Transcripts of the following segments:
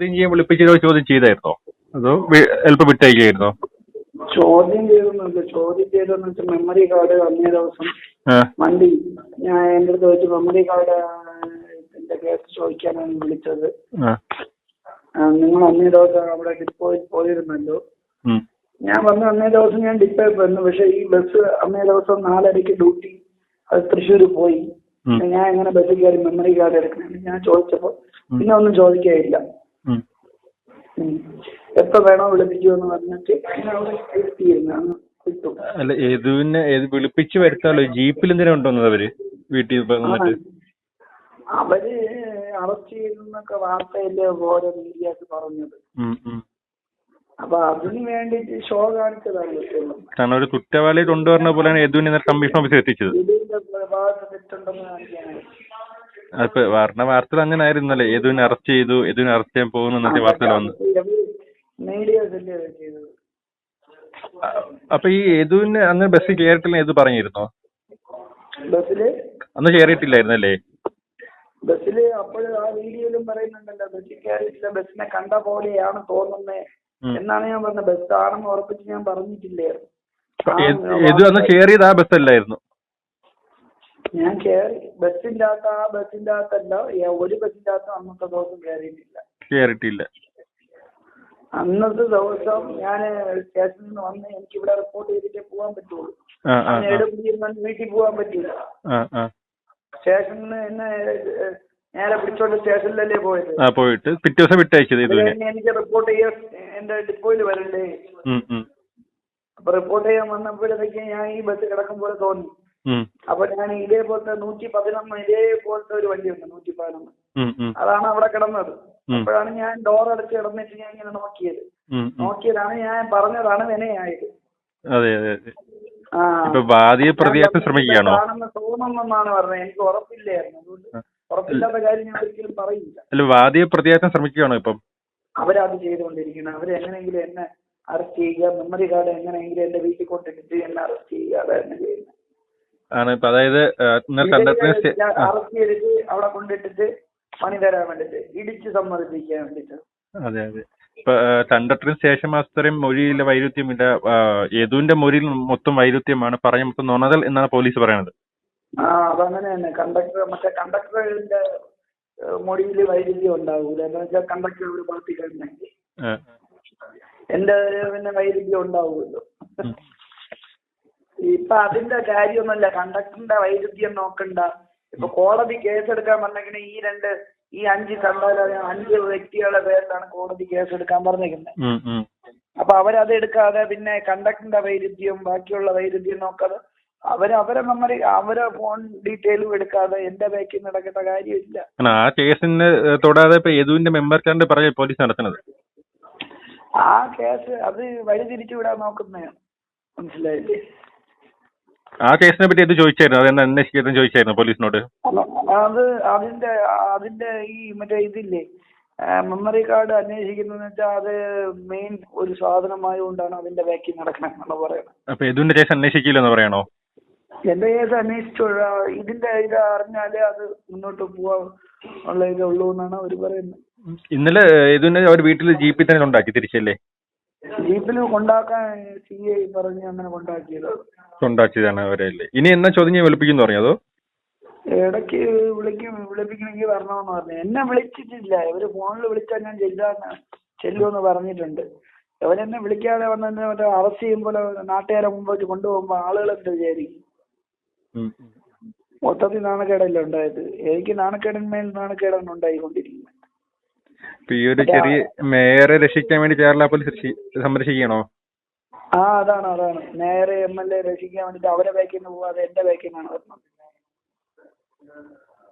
ചോദ്യം ചെയ്യാൻ വിളിപ്പിച്ചോ ചോദ്യം ചെയ്തായിരുന്നോ? അതോ എളുപ്പം വിട്ടയക്കായിരുന്നോ ചോദ്യം ചെയ്തൊന്നുമില്ല ചോദ്യം ചെയ്തെന്ന് വെച്ചാൽ മെമ്മറി കാർഡ് അന്നേ ദിവസം വണ്ടി ഞാൻ എന്റെ അടുത്ത് വെച്ച് മെമ്മറി കാർഡ് കേസ് ചോദിക്കാനാണ് വിളിച്ചത്. നിങ്ങൾ അന്നേ ദിവസം അവിടെ ഡിപ്പോയിൽ പോയിരുന്നല്ലോ. ഞാൻ വന്ന അന്നേ ദിവസം ഞാൻ ഡിപ്പോയിൽ വന്നു പക്ഷെ ഈ ബസ് അന്നേ ദിവസം നാലരയ്ക്ക് ഡ്യൂട്ടി അത് തൃശ്ശൂർ പോയി. ഞാൻ എങ്ങനെ ബസ്സിൽ കയറി മെമ്മറി കാർഡ് എടുക്കണം ഞാൻ ചോദിച്ചപ്പോ പിന്നെ ഒന്നും. ഉം. എപ്പോ വേണോ വിളിപ്പിക്കുമെന്ന് പറഞ്ഞിട്ട് ഞാൻ അവിടെ ഇരുത്തിയിരുന്നു അന്ന് കിട്ടും. അല്ല യേതുവിനെ ഏത് വിളിപ്പിച്ച് വരുത്താലോ? ജീപ്പിൽ എന്തിനാ കൊണ്ടുവന്നത് അവർ? വീട്ടിൽ വന്നിട്ട്? അവർ അറസ്റ്റ് ചെയ്തെന്നൊക്കെ വാർത്തയിൽ ഓരോ മീഡിയാസ് പറഞ്ഞത്. ഉം, ഉം. അപ്പൊ അതിന് വേണ്ടിട്ട് ഷോ കാണിച്ചതാണ്. കാരണം ഒരു കുറ്റവാളിയെ കൊണ്ടുവരുന്ന പോലെയാണ് യദുവിനെ ഇന്നലെ കമ്മീഷൻ ഓഫീസിൽ എത്തിച്ചത്. ഇതിന്റെ ഭാഗത്ത് തെറ്റുണ്ടെന്ന് കാണിക്കാനാണ്. അപ്പൊ വാർത്ത വാർത്തയിൽ അങ്ങനെ ആയിരുന്നല്ലേ യദുവിനെ അറസ്റ്റ് ചെയ്തു. യദുവിനെ അറസ്റ്റ് ചെയ്യാൻ പോകുന്നു എന്നൊക്കെ വാർത്തയിൽ വന്നു. അപ്പൊ ഈ യദുവിന് അന്ന് ബസ്സിൽ കയറിയിട്ടില്ല യദു പറഞ്ഞിരുന്നോ? അന്ന് കയറിയിട്ടില്ലായിരുന്നല്ലേ ബസ്സിൽ അപ്പോഴും ആ വീഡിയോയിലും പറയുന്നുണ്ടല്ലോ ബസ്സിൽ കയറിയിട്ടില്ല ബസ്സിനെ കണ്ട പോലെയാണ് തോന്നുന്നത് എന്നാണ് ഞാൻ പറഞ്ഞത്. ബസ് ആണെന്ന് ഉറപ്പിച്ച് ഞാൻ പറഞ്ഞിട്ടില്ലായിരുന്നു. യദു- അന്ന് കയറിയത് ആ ബസ്സല്ലായിരുന്നു. ഞാൻ കയറി ബസ്സിന്റെ അകത്ത് ആ ബസ്സിന്റെ അകത്തല്ല ഏ- ഒരു ബസ്സിന്റെ അകത്ത് അന്നത്തെ ദിവസം കയറിയിട്ടില്ല കയറിയിട്ടില്ല അന്നത്തെ ദിവസം ഞാൻ സ്റ്റേഷനിൽ നിന്ന് വന്ന് എനിക്ക് ഇവിടെ റിപ്പോർട്ട് ചെയ്തിട്ടേ പോകാൻ പറ്റുള്ളൂ. ആ ആ വീട്ടിൽ പോകാൻ പറ്റില്ല ആ ആ. സ്റ്റേഷനിൽ നിന്ന് എന്നെ നേരെ പിടിച്ചോണ്ട് സ്റ്റേഷനിലല്ലേ പോയത്? ആ പോയിട്ട് പിറ്റേ ദിവസം വിട്ടയച്ചത് അത് യദുവിനെ കഴിഞ്ഞ് എനിക്ക് റിപ്പോർട്ട് ചെയ്യാൻ എന്റെ ഡിപ്പോയിൽ വരണ്ടേ? ഉം ഉം. അപ്പൊ റിപ്പോർട്ട് ചെയ്യാൻ വന്നപ്പോഴത്തേക്ക് ഞാൻ ഈ ബസ് കിടക്കും പോലെ തോന്നി. അപ്പൊ ഞാൻ ഇതേപോലത്തെ നൂറ്റി പതിനൊന്ന് ഇതേപോലത്തെ ഒരു വണ്ടിയുണ്ട് നൂറ്റി പതിനൊന്ന് അതാണ് അവിടെ കിടന്നത്. അപ്പോഴാണ് ഞാൻ ഡോർ അടച്ച് കിടന്നിട്ട് ഞാൻ ഇങ്ങനെ നോക്കിയത്. നോക്കിയതാണ് ഞാൻ പറഞ്ഞതാണ് വിനയായത്. അതെ അതെ ഇപ്പൊ വാദിയെ പ്രതിയാക്കാൻ ശ്രമിക്കുകയാണോ? കാണുന്ന തോന്നുന്നെന്നാണ് പറഞ്ഞത്. എനിക്ക് ഉറപ്പില്ലായിരുന്നു. അതുകൊണ്ട് ഉറപ്പില്ലാത്ത കാര്യം ഞാൻ ഒരിക്കലും പറയില്ല. അല്ല വാദിയെ പ്രതിയാക്കാൻ ശ്രമിക്കുകയാണോ ഇപ്പം? അവരത് ചെയ്തുകൊണ്ടിരിക്കുന്നത് അവരെങ്ങനെയെങ്കിലും എന്നെ അറസ്റ്റ് ചെയ്യുക മെമ്മറി കാർഡ് എങ്ങനെയെങ്കിലും എന്റെ വീട്ടിൽ കൊണ്ടിട്ട് എന്നെ അറസ്റ്റ് ചെയ്യുക അതായിരുന്നു ചെയ്യുന്നത്. ആണ്. ഇപ്പൊ അതായത് അറസ്റ്റ് അവിടെ കൊണ്ടിട്ടിട്ട് പണി തരാൻ വേണ്ടിട്ട് ഇടിച്ച് സമ്മതിപ്പിക്കാൻ വേണ്ടിട്ട്. അതെ അതെ. ഇപ്പൊ കണ്ടക്ടറിന് സ്റ്റേഷൻ മാസ്റ്ററും മൊഴിയിലെ വൈരുദ്ധ്യമില്ല യദുവിന്റെ മൊഴിയിൽ മൊത്തം വൈരുദ്ധ്യമാണ് പറഞ്ഞ മൊത്തം നൊണതൽ എന്നാണ് പോലീസ് പറയുന്നത് ആ അതങ്ങനെ തന്നെ. കണ്ടക്ടർ മറ്റേ കണ്ടക്ടറിന്റെ മൊഴിയിൽ വൈരുദ്ധ്യം ഉണ്ടാവൂല. എന്ന് വെച്ചാൽ കണ്ടക്ടർ ഒരു പാർട്ടിക്കാരനെങ്കിൽ ആ, എന്റെ പിന്നെ വൈരുദ്ധ്യം ഉണ്ടാവുമല്ലോ. ഇപ്പൊ അതിന്റെ കാര്യമൊന്നുമല്ല. കണ്ടക്ടറിന്റെ വൈരുദ്ധ്യം നോക്കണ്ട. ഇപ്പൊ കോടതി കേസെടുക്കാൻ പറഞ്ഞിങ്ങനെ ഈ രണ്ട് ഈ അഞ്ച് കണ്ടാലും അഞ്ച് വ്യക്തികളുടെ പേരിലാണ് കോടതി കേസെടുക്കാൻ ഉം. അപ്പൊ അവരത് എടുക്കാതെ പിന്നെ കണ്ടക്ടറിന്റെ വൈരുദ്ധ്യം ബാക്കിയുള്ള വൈരുദ്ധ്യം നോക്കാതെ അവർ അവരെ മെമ്മറി അവരെ ഫോൺ ഡീറ്റെയിലും എടുക്കാതെ എന്റെ ബാക്കിൽ നടക്കേണ്ട കാര്യമില്ല. ആ കേസിന് തൊടാതെ ഇപ്പൊ യദുവിന്റെ മെമ്പർ കാർഡ് പറയാ പോലീസ് നടത്തുന്നത്. ആ കേസ് അത് വഴിതിരിച്ചു വിടാൻ നോക്കുന്നതാണ്. മനസ്സിലായില്ലേ? ആ കേസിനെ പറ്റി ഇത് ചോദിച്ചായിരുന്നു? അതെന്താ അന്വേഷിക്കാൻ ചോദിച്ചായിരുന്നു പോലീസിനോട്? അല്ല, അത് അതിന്റെ അതിന്റെ ഈ മറ്റേ ഇതില്ലേ മെമ്മറി കാർഡ് അന്വേഷിക്കുന്നതെന്ന് വെച്ചാൽ അത് മെയിൻ ഒരു സാധനമായതുകൊണ്ടാണ് അതിന്റെ ബാക്കി നടക്കണം എന്നാണ് പറയുന്നത്. അപ്പൊ ഇതിന്റെ കേസ് അന്വേഷിക്കില്ലെന്ന് പറയണോ? എന്റെ കേസ് അന്വേഷിച്ചു. ഇതിന്റെ ഇത് അറിഞ്ഞാലേ അത് മുന്നോട്ട് പോവാൻ ഉള്ള ഇതേ ഉള്ളൂ എന്നാണ് അവർ പറയുന്നത്. ഇന്നലെ ഇതിന് അവർ വീട്ടിൽ ജീപ്പിൽ തന്നെ ഉണ്ടാക്കി തിരിച്ചല്ലേ? ജീപ്പിൽ കൊണ്ടാക്കാൻ സി ഐ പറഞ്ഞ് അങ്ങനെ കൊണ്ടാക്കിയത്. കൊണ്ടാക്കിയതാണ് അവരല്ലേ ഇനി എന്നാ ചോദ്യം വെളുപ്പിക്കുന്നു പറഞ്ഞു അതോ? ഇടയ്ക്ക് വിളിക്കും വിളിപ്പിക്കണമെങ്കിൽ വരണമെന്ന് പറഞ്ഞു. എന്നെ വിളിച്ചിട്ടില്ല. ഇവർ ഫോണിൽ വിളിച്ചാൽ ഞാൻ ചെല്ലാന്ന് ചെല്ലുമെന്ന് പറഞ്ഞിട്ടുണ്ട്. ഇവരെന്നെ വിളിക്കാതെ വന്നെ മറ്റേ അറസ്റ്റ് ചെയ്യുമ്പോൾ നാട്ടുകാരെ മുമ്പ് വെച്ച് കൊണ്ടുപോകുമ്പോൾ ആളുകൾ എന്ത് വിചാരിക്കും. മൊത്തത്തിൽ നാണക്കേടല്ലേ ഉണ്ടായത്? എനിക്ക് നാണക്കേടിന്മേൽ നാണക്കേടാണ് ഉണ്ടായിക്കൊണ്ടിരിക്കുന്നത് ഈ ഒരു ചെറിയ മേയറെ രക്ഷിക്കാൻ വേണ്ടി കേരള പോലീസ് രക്ഷി- സംരക്ഷിക്കണോ? ആ അതാണ് അതാണ്. നേരെ എം എൽ എ രക്ഷിക്കാൻ വേണ്ടിട്ട് അവരെ ബാക്കിൽ നിന്ന് പോവാതെ എന്റെ ബാക്കിൽ നിന്നാണ് വരുന്നത്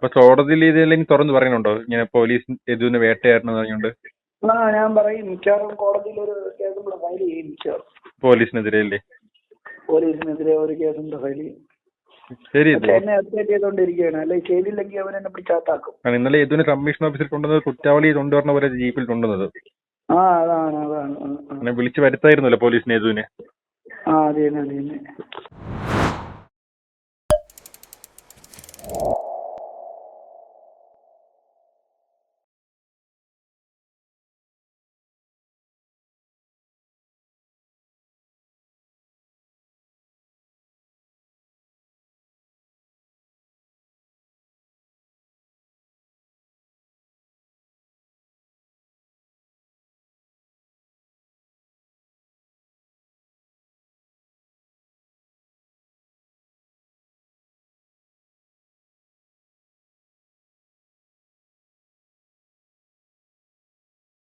അപ്പൊ കോടതിയിൽ ഇതെല്ലാം തുറന്നു പറയുന്നുണ്ടോ? ഇങ്ങനെ പോലീസ് യദുവിനെ വേട്ടയായിരുന്നു പറഞ്ഞുകൊണ്ട്? ആ ഞാൻ പറയും. മിക്കവാറും കോടതിയിൽ ഒരു കേസും കൂടെ ഫയൽ ചെയ്യും മിക്കവാറും. പോലീസിനെതിരെ അല്ലേ? പോലീസിനെതിരെ ഒരു കേസും കൂടെ ഫയൽ ചെയ്യും. ശരി എന്നെ അപ്ഡേറ്റ് ചെയ്തോണ്ടിരിക്കുകയാണ്. അല്ലെ ചെയ്തില്ലെങ്കിൽ അവൻ എന്നെ പിടിച്ചാത്താക്കും ഇന്നലെ യദുവിനെ കമ്മീഷൻ ഓഫീസിൽ കൊണ്ടുവന്നത് കുറ്റാവളി കൊണ്ടുവരുന്ന പോലെ ജീപ്പിൽ കൊണ്ടുവന്നത്. ആ അതാണ് അതാണ്. വിളിച്ചു വരുത്തായിരുന്നല്ലോ പോലീസിനെ യദുവിനെ ആ അതെ അതെ.